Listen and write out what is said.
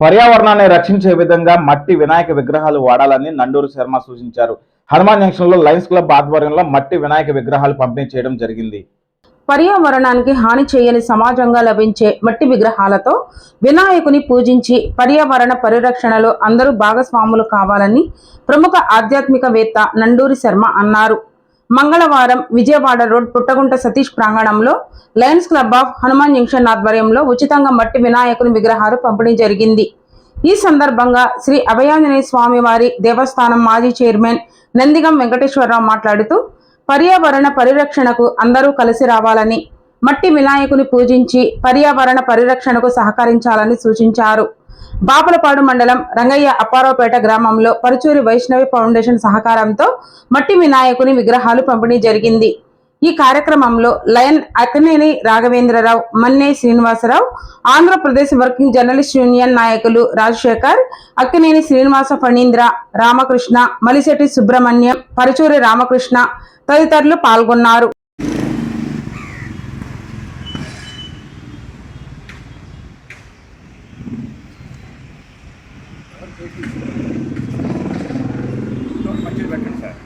పర్యావరణాన్ని రక్షించే విధంగా మట్టి వినాయక విగ్రహాలు వాడాలని నండూరు శర్మ సూచించారు. హనుమాన్ జంక్షన్లో లయన్స్ క్లబ్ ఆధ్వర్యంలో మట్టి వినాయక విగ్రహాలు పంపిణీ చేయడం జరిగింది. పర్యావరణానికి హాని చేయని సమాజంగా లభించే మట్టి విగ్రహాలతో వినాయకుని పూజించి పర్యావరణ పరిరక్షణలో అందరూ భాగస్వాములు కావాలని ప్రముఖ ఆధ్యాత్మికవేత్త నండూరి శర్మ అన్నారు. మంగళవారం విజయవాడ రోడ్ పుట్టగుంట సతీష్ ప్రాంగణంలో lions club of Hanuman junction ఆధ్వర్యంలో ఉచితంగా మట్టి వినాయకుని విగ్రహాలు పంపిణీ జరిగింది. ఈ సందర్భంగా శ్రీ అభయాంజనేయ స్వామి వారి దేవస్థానం మాజీ చైర్మన్ నందిగం వెంకటేశ్వరరావు మాట్లాడుతూ పర్యావరణ పరిరక్షణకు అందరూ కలిసి రావాలని మట్టి వినాయకుని పూజించి పర్యావరణ పరిరక్షణకు సహకరించాలని సూచించారు. బాపులపాడు మండలం రంగయ్య అప్పారావుపేట గ్రామంలో పరుచూరి వైష్ణవి ఫౌండేషన్ సహకారంతో మట్టి వినాయకుని విగ్రహాలు పంపిణీ జరిగింది. ఈ కార్యక్రమంలో lion Akkineni Raghavendra Rao Manne Srinivasa Rao Andhra Pradesh working journalist union నాయకులు రాజశేఖర్ అక్కినేని శ్రీనివాస ఫణీంద్ర రామకృష్ణ మలిశెట్టి సుబ్రహ్మణ్యం పరుచూరి రామకృష్ణ తదితరులు పాల్గొన్నారు. మంచిది పెట్టండి సార్